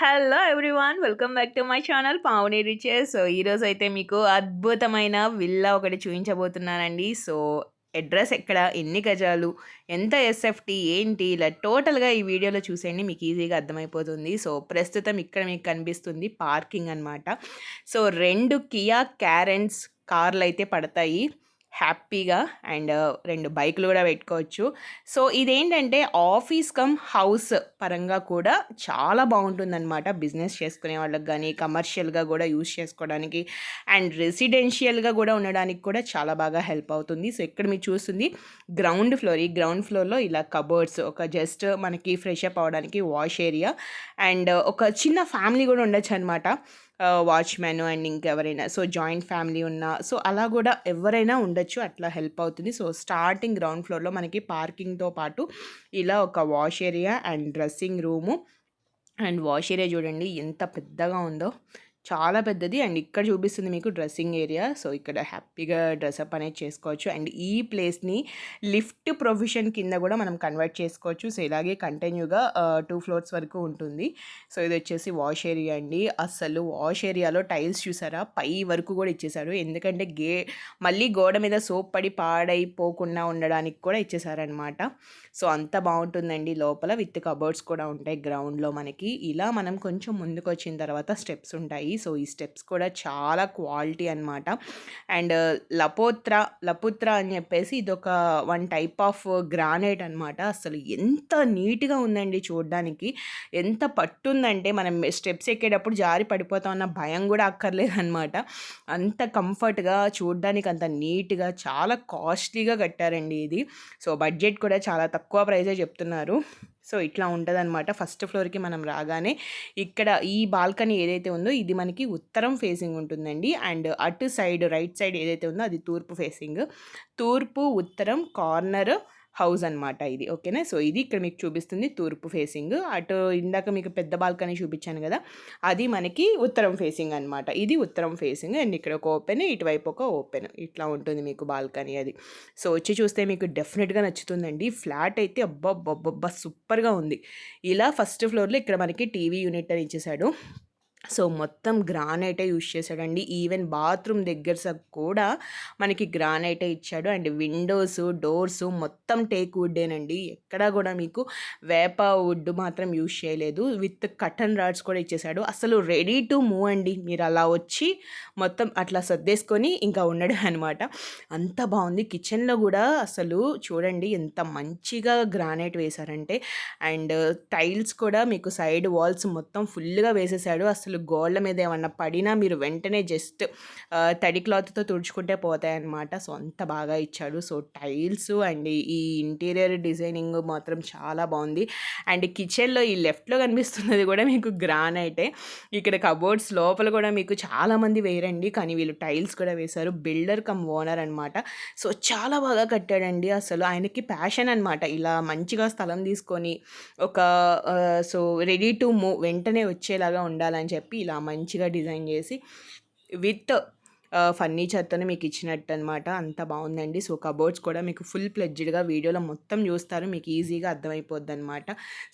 Hello everyone welcome back to my channel Pavuni riches so ఈరోజు అయితే మీకు అద్భుతమైన విల్లా ఒకటి చూపించబోతున్నానండి. సో అడ్రస్ ఎక్కడ ఎన్ని గజాలు ఎంత ఎస్ఎఫ్టీ ఏంటి? ఇలా టోటల్గా ఈ వీడియోలో చూసేయండి మీకు ఈజీగా అర్థమైపోతుంది. సో ప్రస్తుతం ఇక్కడ మీకు కనిపిస్తుంది పార్కింగ్ అనమాట సో రెండు కియా క్యారెన్స్ కార్లు అయితే పడతాయి. హ్యాపీగా అండ్ రెండు బైకులు కూడా పెట్టుకోవచ్చు. సో ఇదేంటంటే ఆఫీస్ కమ్ హౌస్ పరంగా కూడా చాలా బాగుంటుందన్నమాట బిజినెస్ చేసుకునే వాళ్ళకి కానీ కమర్షియల్గా కూడా యూస్ చేసుకోవడానికి అండ్ రెసిడెన్షియల్గా కూడా ఉండడానికి కూడా చాలా బాగా హెల్ప్ అవుతుంది. సో ఇక్కడ మీరు చూస్తుంది గ్రౌండ్ ఫ్లోర్ ఈ గ్రౌండ్ ఫ్లోర్లో ఇలా కబర్డ్స్ ఒక జస్ట్ మనకి ఫ్రెష్ అప్ అవడానికి వాష్ ఏరియా అండ్ ఒక చిన్న ఫ్యామిలీ కూడా ఉండొచ్చు అనమాట వాచ్మెన్ అండ్ ఇంకెవరైనా సో జాయింట్ ఫ్యామిలీ ఉన్న సో అలా కూడా ఎవరైనా ఉండొచ్చు అట్లా హెల్ప్ అవుతుంది. సో స్టార్టింగ్ గ్రౌండ్ ఫ్లోర్లో మనకి పార్కింగ్తో పాటు ఇలా ఒక wash area and dressing room and wash area చూడండి ఎంత పెద్దగా ఉందో. చాలా పెద్దది. అండ్ ఇక్కడ చూపిస్తుంది మీకు డ్రెస్సింగ్ ఏరియా. సో ఇక్కడ హ్యాపీగా డ్రెస్అప్ అనేది చేసుకోవచ్చు. అండ్ ఈ ప్లేస్ని లిఫ్ట్ ప్రొవిషన్ కింద కూడా మనం కన్వర్ట్ చేసుకోవచ్చు. సో ఇలాగే కంటిన్యూగా టూ ఫ్లోర్స్ వరకు ఉంటుంది. సో ఇది వచ్చేసి వాష్ ఏరియా అండి. అసలు వాష్ ఏరియాలో టైల్స్ చూసారా? పై వరకు కూడా ఇచ్చేసారు. ఎందుకంటే గే మళ్ళీ గోడ మీద సోప్ పడి పాడైపోకుండా ఉండడానికి కూడా ఇచ్చేసారనమాట సో అంత బాగుంటుందండి లోపల. విత్ కబర్డ్స్ కూడా ఉంటాయి గ్రౌండ్లో మనకి. ఇలా మనం కొంచెం ముందుకు వచ్చిన తర్వాత స్టెప్స్ ఉంటాయి. సో ఈ స్టెప్స్ కూడా చాలా క్వాలిటీ అనమాట అండ్ లపోత్ర లపుత్ర అని చెప్పేసి ఇది ఒక వన్ టైప్ ఆఫ్ గ్రానైట్ అనమాట అసలు ఎంత నీట్గా ఉందండి చూడడానికి. ఎంత పట్టుందంటే మనం స్టెప్స్ ఎక్కేటప్పుడు జారి పడిపోతాం అన్న భయం కూడా అక్కర్లేదన్నమాట. అంత కంఫర్ట్గా చూడడానికి అంత నీట్గా చాలా కాస్ట్లీగా కట్టారండి ఇది. సో బడ్జెట్ కూడా చాలా తక్కువ ప్రైజే చెప్తున్నారు. సో ఇట్లా ఉంటుందన్నమాట. ఫస్ట్ ఫ్లోర్కి మనం రాగానే ఇక్కడ ఈ బాల్కనీ ఏదైతే ఉందో ఇది మనకి ఉత్తరం ఫేసింగ్ ఉంటుందండి. అండ్ అటు సైడ్ రైట్ సైడ్ ఏదైతే ఉందో అది తూర్పు ఫేసింగ్. తూర్పు ఉత్తరం కార్నర్ హౌస్ అనమాట ఇది ఓకేనా? సో ఇది ఇక్కడ మీకు చూపిస్తుంది తూర్పు ఫేసింగ్. అటు ఇందాక మీకు పెద్ద బాల్కనీ చూపించాను కదా అది మనకి ఉత్తరం ఫేసింగ్ అనమాట ఇది ఉత్తరం ఫేసింగ్ అండ్ ఇక్కడ ఒక ఓపెన్ ఇటువైపు ఒక ఓపెన్. ఇట్లా ఉంటుంది మీకు బాల్కనీ అది. సో వచ్చి చూస్తే మీకు డెఫినెట్గా నచ్చుతుందండి. ఫ్లాట్ అయితే అబ్బబ్బబ్బబ్బా సూపర్గా ఉంది. ఇలా ఫస్ట్ ఫ్లోర్లో ఇక్కడ మనకి టీవీ యూనిట్ అని ఇచ్చేసాడు. సో మొత్తం గ్రానైటే యూస్ చేశాడండి. ఈవెన్ బాత్రూమ్ దగ్గర కూడా మనకి గ్రానైటే ఇచ్చాడు. అండ్ విండోస్ డోర్స్ మొత్తం టేక్ వుడ్డేనండి. ఎక్కడా కూడా మీకు వేప వుడ్ మాత్రం యూస్ చేయలేదు. విత్ కటన్ రాడ్స్ కూడా ఇచ్చేసాడు అసలు రెడీ టు మూవ్ అండి. మీరు అలా వచ్చి మొత్తం అట్లా సర్దేసుకొని ఇంకా ఉండడం అనమాట అంత బాగుంది. కిచెన్లో కూడా అసలు చూడండి ఎంత మంచిగా గ్రానైట్ వేశారంటే. అండ్ టైల్స్ కూడా మీకు సైడ్ వాల్స్ మొత్తం ఫుల్గా వేసేసాడు అసలు అసలు గోళ్ళ మీద ఏమన్నా పడినా మీరు వెంటనే జస్ట్ తడి క్లాత్తో తుడుచుకుంటే పోతాయన్నమాట. సో అంత బాగా ఇచ్చాడు. సో టైల్స్ అండ్ ఈ ఇంటీరియర్ డిజైనింగ్ మాత్రం చాలా బాగుంది. అండ్ కిచెన్లో ఈ లెఫ్ట్లో కనిపిస్తున్నది కూడా మీకు గ్రానైటే. ఇక్కడ కబోర్డ్స్ లోపల కూడా మీకు చాలామంది వేరండి కానీ వీళ్ళు టైల్స్ కూడా వేశారు. బిల్డర్ కమ్ ఓనర్ అనమాట సో చాలా బాగా కట్టాడండి అసలు. ఆయనకి ప్యాషన్ అనమాట ఇలా మంచిగా స్థలం తీసుకొని ఒక సో రెడీ టు మూవ్ వెంటనే వచ్చేలాగా ఉండాలని చెప్పి చెప్పి ఇలా మంచిగా డిజైన్ చేసి విత్ ఫర్నిచర్తోనే మీకు ఇచ్చినట్టు అనమాట అంత బాగుందండి. సో కబోర్డ్స్ కూడా మీకు ఫుల్ ప్లెడ్జ్డ్గా వీడియోలో మొత్తం చూస్తారు. మీకు ఈజీగా అర్థమైపోద్ది అనమాట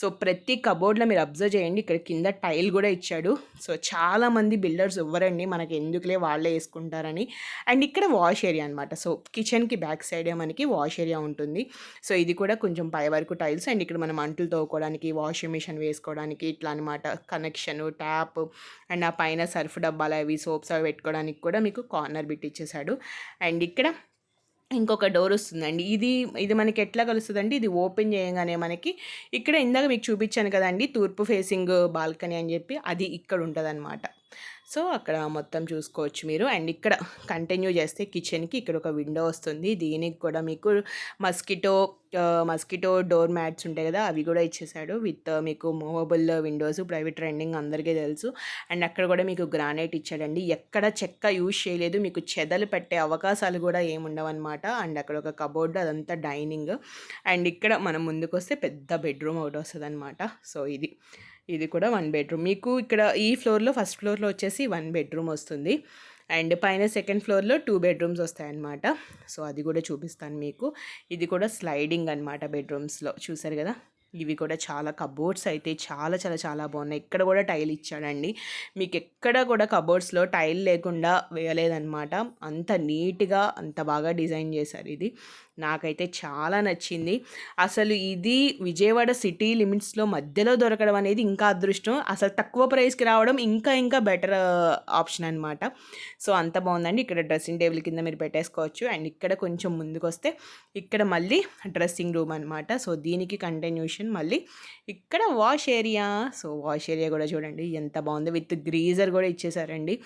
సో ప్రతి కబోర్డ్లో మీరు అబ్జర్వ్ చేయండి. ఇక్కడ కింద టైల్ కూడా ఇచ్చాడు. సో చాలామంది బిల్డర్స్ ఇవ్వరండి మనకి ఎందుకులే వాళ్ళే వేసుకుంటారని. అండ్ ఇక్కడ వాష్ ఏరియా అనమాట సో కిచెన్కి బ్యాక్ సైడే మనకి వాష్ ఏరియా ఉంటుంది. సో ఇది కూడా కొంచెం పై వరకు టైల్స్. అండ్ ఇక్కడ మనం అంటులు తోకోవడానికి వాషింగ్ మిషన్ వేసుకోవడానికి ఇట్లా అనమాట కనెక్షన్ ట్యాప్ అండ్ ఆ పైన సర్ఫ్ డబ్బాలు అవి సోప్స్ అవి పెట్టుకోవడానికి కూడా మీకు కార్నర్ బిట్ ఇచ్చేసాడు. అండ్ ఇక్కడ ఇంకొక డోర్ వస్తుందండి. ఇది ఇది మనకి ఎట్లా కలుస్తుందండి ఇది ఓపెన్ చేయగానే మనకి ఇక్కడ ఇందాక మీకు చూపించాను కదండి తూర్పు ఫేసింగ్ బాల్కనీ అని చెప్పి అది ఇక్కడ ఉంటుంది సో అక్కడ మొత్తం చూసుకోవచ్చు మీరు. అండ్ ఇక్కడ కంటిన్యూ చేస్తే కిచెన్కి ఇక్కడ ఒక విండో వస్తుంది. దీనికి కూడా మీకు మస్కిటో మస్కిటో డోర్ మ్యాట్స్ ఉంటాయి కదా అవి కూడా ఇచ్చేసాడు. విత్ మీకు మూవబుల్ విండోస్ ప్రైవేట్ ట్రెండింగ్ అందరికీ తెలుసు. అండ్ అక్కడ కూడా మీకు గ్రానైట్ ఇచ్చాడండి. ఎక్కడ చెక్క యూజ్ చేయలేదు. మీకు చెదలు పెట్టే అవకాశాలు కూడా ఏముండవన్నమాట. అండ్ అక్కడ ఒక కబోర్డ్ అదంతా డైనింగ్. అండ్ ఇక్కడ మనం ముందుకు వస్తే పెద్ద బెడ్రూమ్ ఒకటి వస్తుంది అనమాట సో ఇది. ఇది కూడా వన్ బెడ్రూమ్ మీకు ఇక్కడ ఈ ఫ్లోర్లో ఫస్ట్ ఫ్లోర్లో వచ్చేసి వన్ బెడ్రూమ్ వస్తుంది. అండ్ పైన సెకండ్ ఫ్లోర్లో టూ బెడ్రూమ్స్ వస్తాయన్నమాట. సో అది కూడా చూపిస్తాను మీకు. ఇది కూడా స్లైడింగ్ అనమాట బెడ్రూమ్స్లో చూసారు కదా? ఇవి కూడా చాలా కబోర్డ్స్ అయితే చాలా చాలా చాలా బాగున్నాయి. ఇక్కడ కూడా టైల్ ఇచ్చాడండి. మీకు ఎక్కడ కూడా కబోర్డ్స్లో టైల్ లేకుండా వేయలేదన్నమాట. అంత నీట్గా అంత బాగా డిజైన్ చేశారు ఇది. నాకైతే చాలా నచ్చింది. అసలు ఇది విజయవాడ సిటీ లిమిట్స్లో మధ్యలో దొరకడం అనేది ఇంకా అదృష్టం. అసలు తక్కువ ప్రైస్కి రావడం ఇంకా ఇంకా బెటర్ ఆప్షన్ అనమాట సో అంత బాగుందండి. ఇక్కడ డ్రెస్సింగ్ టేబుల్ కింద మీరు పెట్టేసుకోవచ్చు. అండ్ ఇక్కడ కొంచెం ముందుకు వస్తే ఇక్కడ మళ్ళీ డ్రెస్సింగ్ రూమ్ అనమాట సో దీనికి కంటిన్యూషన్ మళ్ళీ ఇక్కడ wash area. So wash area కూడా చూడండి. ఎంత బాగుంది. విత్ గ్రీజర్ కూడా ఇచ్చేసారండి.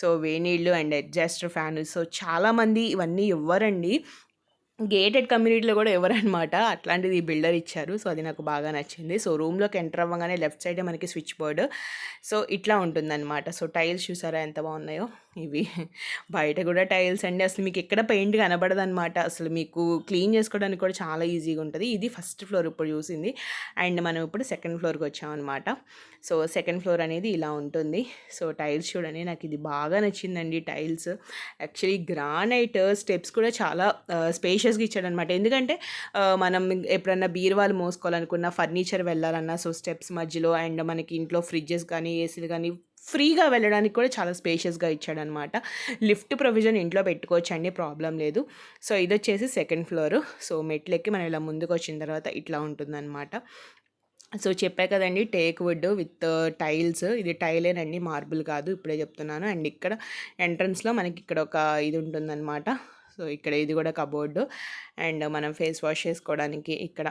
సో వేనీళ్ళు అండ్ అడ్జస్టర్ ఫ్యాన్ సో చాలామంది ఇవన్నీ ఇవ్వరండి. గేటెడ్ కమ్యూనిటీలో కూడా ఎవరనమాట అట్లాంటిది బిల్డర్ ఇచ్చారు. సో అది నాకు బాగా నచ్చింది. సో రూమ్లోకి ఎంటర్ అవ్వగానే లెఫ్ట్ సైడే మనకి స్విచ్ బోర్డ్. సో ఇట్లా ఉంటుందన్నమాట. సో టైల్స్ చూసారా ఎంత బాగున్నాయో? ఇవి. బయట కూడా టైల్స్ అండి. అసలు మీకు ఎక్కడ పెయింట్ కనబడదు అనమాట అసలు మీకు క్లీన్ చేసుకోవడానికి కూడా చాలా ఈజీగా ఉంటుంది. ఇది ఫస్ట్ ఫ్లోర్ ఇప్పుడు చూసింది. అండ్ మనం ఇప్పుడు సెకండ్ ఫ్లోర్కి వచ్చామన్నమాట. సో సెకండ్ ఫ్లోర్ అనేది ఇలా ఉంటుంది. సో టైల్స్ చూడండి. నాకు ఇది బాగా నచ్చిందండి టైల్స్. యాక్చువల్లీ గ్రానైట్ స్టెప్స్ కూడా చాలా స్పేషియస్గా ఇచ్చాడనమాట ఎందుకంటే మనం ఎప్పుడన్నా బీరువాలు మోసుకోవాలనుకున్న ఫర్నిచర్ వెళ్ళాలన్నా సో స్టెప్స్ మధ్యలో అండ్ మనకి ఇంట్లో ఫ్రిడ్జెస్ కానీ ఏసీలు కానీ ఫ్రీగా వెళ్ళడానికి కూడా చాలా స్పేషియస్గా ఇచ్చాడనమాట. లిఫ్ట్ ప్రొవిజన్ ఇంట్లో పెట్టుకోవచ్చు అండి ప్రాబ్లం లేదు. సో ఇది వచ్చేసి సెకండ్ ఫ్లోర్. సో మెట్లెక్కి మనం ఇలా ముందుకు వచ్చిన తర్వాత ఇట్లా ఉంటుందన్నమాట సో చెప్పా కదండి టేక్ వుడ్ విత్ టైల్స్. ఇది టైలేనండి మార్బుల్ కాదు ఇప్పుడే చెప్తున్నాను. అండ్ ఇక్కడ ఎంట్రన్స్లో మనకి ఇక్కడ ఒక ఇది ఉంటుందన్నమాట సో ఇక్కడ ఇది కూడా కబోర్డు. అండ్ మనం ఫేస్ వాష్ చేసుకోవడానికి ఇక్కడ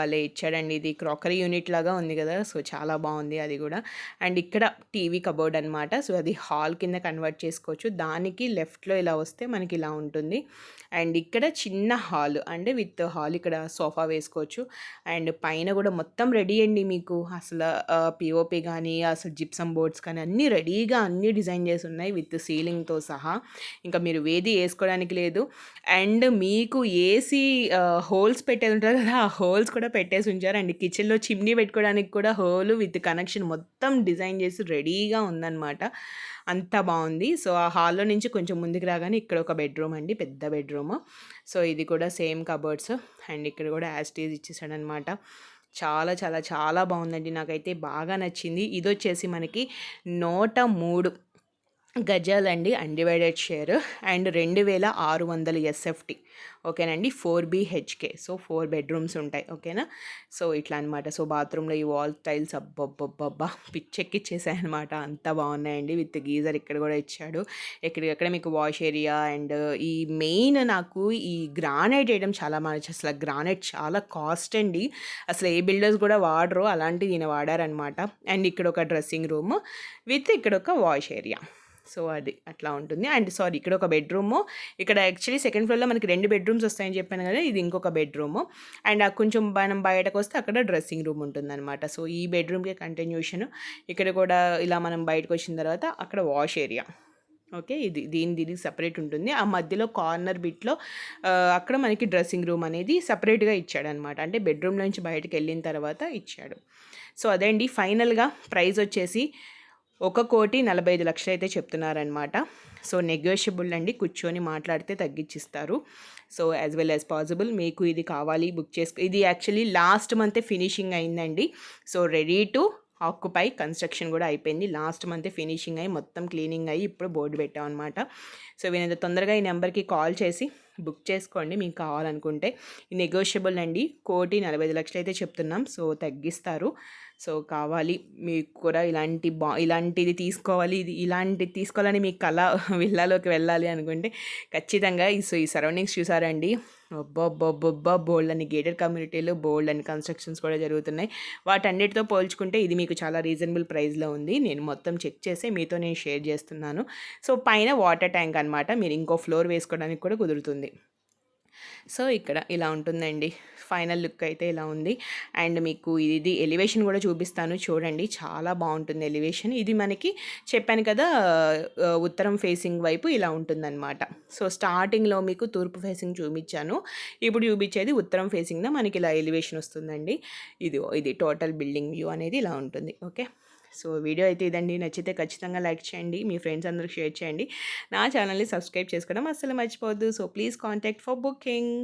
భలే ఇచ్చాడండి. ఇది క్రాకరీ యూనిట్ లాగా ఉంది కదా సో చాలా బాగుంది అది కూడా. అండ్ ఇక్కడ టీవీ కబోర్డ్ అనమాట సో అది హాల్ కింద కన్వర్ట్ చేసుకోవచ్చు. దానికి లెఫ్ట్లో ఇలా వస్తే మనకి ఇలా ఉంటుంది. అండ్ ఇక్కడ చిన్న హాల్ అంటే విత్ హాల్ ఇక్కడ సోఫా వేసుకోవచ్చు. అండ్ పైన కూడా మొత్తం రెడీ అండి మీకు. అసలు పిఓపి కానీ అసలు జిప్సమ్ బోర్డ్స్ కానీ అన్నీ రెడీగా అన్నీ డిజైన్ చేసి ఉన్నాయి విత్ సీలింగ్తో సహా. ఇంకా మీరు వేది వేసుకోవడానికి లేదు. అండ్ మీకు ఏసీ హోల్స్ పెట్టేది ఉంటుంది కదా ఆ హోల్స్ కూడా పెట్టేసి ఉంచారు. అండ్ కిచెన్లో చిమ్నీ పెట్టుకోవడానికి కూడా హోల్ విత్ కనెక్షన్ మొత్తం డిజైన్ చేసి రెడీగా ఉందన్నమాట. అంత బాగుంది. సో ఆ హాల్లో నుంచి కొంచెం ముందుకు రాగానే ఇక్కడ ఒక బెడ్రూమ్ అండి పెద్ద బెడ్రూమ్. సో ఇది కూడా సేమ్ కబర్డ్స్. అండ్ ఇక్కడ కూడా యాస్టీజ్ ఇచ్చేసాడనమాట చాలా చాలా చాలా బాగుందండి. నాకైతే బాగా నచ్చింది. ఇది వచ్చేసి మనకి నూట మూడు గజాలండి అన్డివైడెడ్ షేర్ అండ్ రెండు వేల ఆరు వందల ఎస్ఎఫ్టీ ఓకేనండి? Four BHK so four bedrooms ఉంటాయి. ఓకేనా? సో ఇట్లా అనమాట సో బాత్రూంలో ఈ వాల్ టైల్స్ అబ్బబ్బబ్బబ్బా పిచ్చెక్కిచ్చేసాయి అనమాట అంత బాగున్నాయండి. విత్ గీజర్ ఇక్కడ కూడా ఇచ్చాడు. ఎక్కడికక్కడ మీకు వాష్ ఏరియా అండ్ ఈ మెయిన్ నాకు ఈ గ్రానైట్ వేయడం చాలా మంచి అసలు గ్రానైట్ చాలా కాస్ట్ అండి. అసలు ఏ బిల్డర్స్ కూడా వాడరు. అలాంటిది ఈయన వాడారనమాట అండ్ ఇక్కడ ఒక డ్రెస్సింగ్ రూమ్ విత్ ఇక్కడ ఒక వాష్ ఏరియా. సో అది అట్లా ఉంటుంది. అండ్ సారీ ఇక్కడ ఒక బెడ్రూము. ఇక్కడ యాక్చువల్లీ సెకండ్ ఫ్లోర్లో మనకి రెండు బెడ్రూమ్స్ వస్తాయని చెప్పాను కదా ఇది ఇంకొక బెడ్రూము. అండ్ ఆ కొంచెం మనం బయటకు వస్తే అక్కడ డ్రెస్సింగ్ రూమ్ ఉంటుందన్నమాట. సో ఈ బెడ్రూమ్కి కంటిన్యూషన్. ఇక్కడ కూడా ఇలా మనం బయటకు వచ్చిన తర్వాత అక్కడ వాష్ ఏరియా. ఓకే ఇది దీని దీనికి సపరేట్ ఉంటుంది. ఆ మధ్యలో కార్నర్ బిట్లో అక్కడ మనకి డ్రెస్సింగ్ రూమ్ అనేది సపరేట్గా ఇచ్చాడనమాట అంటే బెడ్రూమ్ నుంచి బయటకు వెళ్ళిన తర్వాత ఇచ్చాడు. సో అదే అండి ఫైనల్గా ప్రైస్ వచ్చేసి ఒక కోటి నలభై ఐదు లక్షలు అయితే చెప్తున్నారనమాట సో నెగోషియబుల్ అండి. కూర్చొని మాట్లాడితే తగ్గించిస్తారు. So as well as possible మీకు ఇది కావాలి బుక్ చేసుకో ఇది యాక్చువల్లీ లాస్ట్ మంతే ఫినిషింగ్ అయిందండి. So ready to occupy construction కూడా అయిపోయింది. లాస్ట్ మంతే ఫినిషింగ్ అయ్యి మొత్తం క్లీనింగ్ అయ్యి ఇప్పుడు బోర్డు పెట్టాం అనమాట సో వీనంత తొందరగా ఈ నెంబర్కి కాల్ చేసి బుక్ చేసుకోండి. మీకు కావాలనుకుంటే. నెగోషియబుల్ అండి. కోటి నలభై ఐదు లక్షలు అయితే చెప్తున్నాం. సో తగ్గిస్తారు. సో కావాలి. మీకు కూడా ఇలాంటి బా ఇలాంటిది తీసుకోవాలి. ఇది ఇలాంటిది తీసుకోవాలని మీకు కళ విల్లాలోకి వెళ్ళాలి అనుకుంటే ఖచ్చితంగా ఈ సో ఈ సరౌండింగ్స్ చూసారండి. ఒబ్బొబ్బొబ్బొబ్బా బోల్డ్ అని గేటెడ్ కమ్యూనిటీలో బోల్డ్ అని కన్స్ట్రక్షన్స్ కూడా జరుగుతున్నాయి. వాటన్నిటితో పోల్చుకుంటే ఇది మీకు చాలా రీజనబుల్ ప్రైస్లో ఉంది. నేను మొత్తం చెక్ చేసి మీతో నేను షేర్ చేస్తున్నాను. సో పైన వాటర్ ట్యాంక్ అనమాట మీరు ఇంకో ఫ్లోర్ వేసుకోవడానికి కూడా కుదురుతుంది. సో ఇక్కడ ఇలా ఉంటుందండి. ఫైనల్ లుక్ అయితే ఇలా ఉంది. అండ్ మీకు ఇది ఎలివేషన్ కూడా చూపిస్తాను. చూడండి చాలా బాగుంటుంది ఎలివేషన్ ఇది మనకి చెప్పాను కదా ఉత్తరం ఫేసింగ్ వైపు ఇలా ఉంటుందన్నమాట. సో స్టార్టింగ్లో మీకు తూర్పు ఫేసింగ్ చూపించాను. ఇప్పుడు చూపించేది ఉత్తరం ఫేసింగ్న మనకి ఇలా ఎలివేషన్ వస్తుందండి. ఇది ఇది టోటల్ బిల్డింగ్ వ్యూ అనేది ఇలా ఉంటుంది. ఓకే సో వీడియో అయితే ఇదండి. నచ్చితే ఖచ్చితంగా లైక్ చేయండి. మీ ఫ్రెండ్స్ అందరికి షేర్ చేయండి. నా ఛానల్ని సబ్స్క్రైబ్ చేసుకోవడం అస్సలు మర్చిపోవద్దు. So please contact for booking.